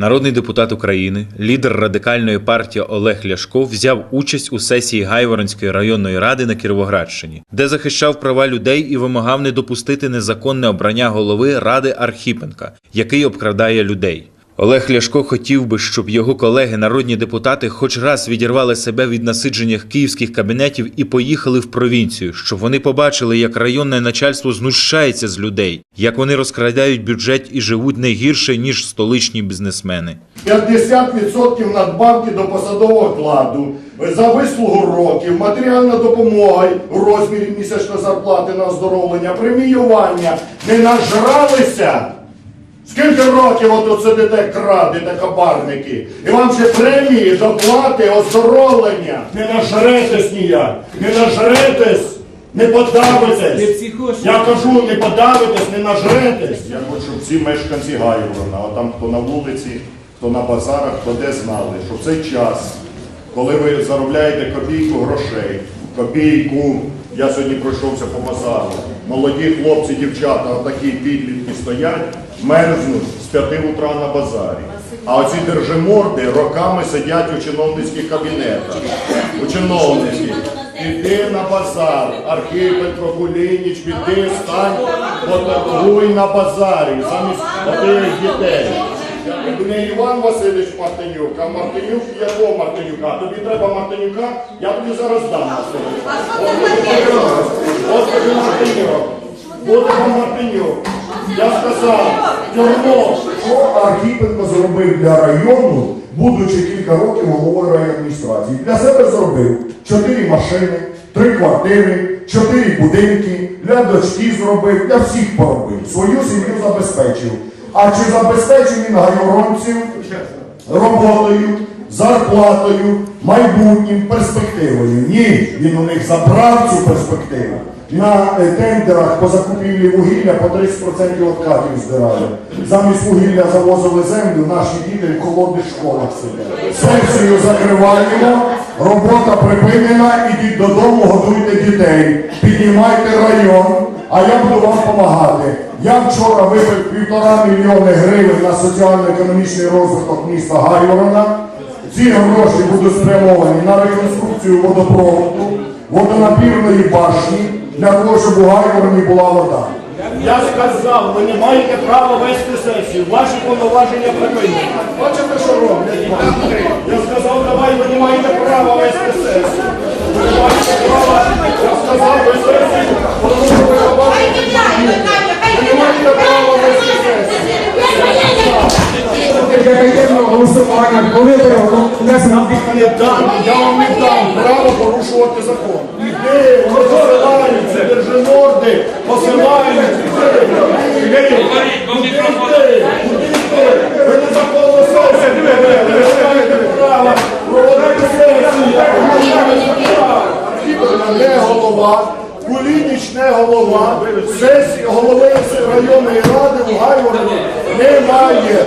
Народний депутат України, лідер радикальної партії Олег Ляшко взяв участь у сесії Гайворонської районної ради на Кіровоградщині, де захищав права людей і вимагав не допустити незаконне обрання голови ради Архіпенка, який обкрадає людей. Олег Ляшко хотів би, щоб його колеги, народні депутати, хоч раз відірвали себе від насидження київських кабінетів і поїхали в провінцію, щоб вони побачили, як районне начальство знущається з людей, як вони розкрадають бюджет і живуть не гірше ніж столичні бізнесмени. 50% надбавки до посадового окладу, за вислугу років, матеріальна допомога в розмірі місячної зарплати на оздоровлення, преміювання. Не нажралися? Скільки років от сидите, крадете, кабарники? І вам ще премії, доплати, оздоровлення. Не нажретесь ніяк, не нажретесь, не подавитесь. Я кажу, не подавитесь, не нажретесь. Я хочу, щоб всі мешканці Гайворона, а там хто на вулиці, хто на базарах, хто де знали, що в цей час, коли ви заробляєте копійку грошей, копійку, я сьогодні пройшовся по базару, молоді хлопці, дівчата, отакі підлітки стоять, мерзнуть з п'яти утра на базарі. А оці держиморди роками сидять у чиновницьких кабінетах. У чиновницьких. Іди на базар, Архипенко, Кулініч, піди, стань, поторгуй на базарі, замість отих дітей. Не Іван Васильович Мартинюк, а Мартинюк якого Мартинюка? Тобі треба Мартинюка, я тобі зараз дам. Ось тобі Мартинюк. Буде вам Мартинюк. Я сказав, тюрмо. Що Архіпенко зробив для району, будучи кілька років головою райадміністрації? Для себе зробив чотири машини, три квартири, чотири будинки, для дочки зробив, для всіх поробив. Свою сім'ю забезпечив. А чи забезпечив він гайоронців роботою, зарплатою, майбутнім, перспективою? Ні, він у них забрав цю перспективу. На е, тендерах по закупівлі вугілля по 30% откатів здирали. Замість вугілля завозили землю, наші діти в холодних школах сидять. Сесію закриваємо, робота припинена, ідіть додому, годуйте дітей, піднімайте район, а я буду вам допомагати. Я вчора вибив півтора мільйони гривень на соціально-економічний розвиток міста Гайворона. Ці гроші будуть спрямовані на реконструкцію водопроводу, водонапірної башні, для того, щоб у Гайвороні була вода. Я сказав, ви не маєте права вести сесію. Ваші повноваження припинені. Бачите, що роблять? Я сказав, давай, ви не маєте права вести сесію. Не дам, я вам не дам право порушувати закон. Іди, іди, куди йти? Куди йти? Ви незаконно сесію провели, ви не маєте права проводити сесію. Не не голова, Кулініч не голова, сесії голови районної ради в Гайвороні немає.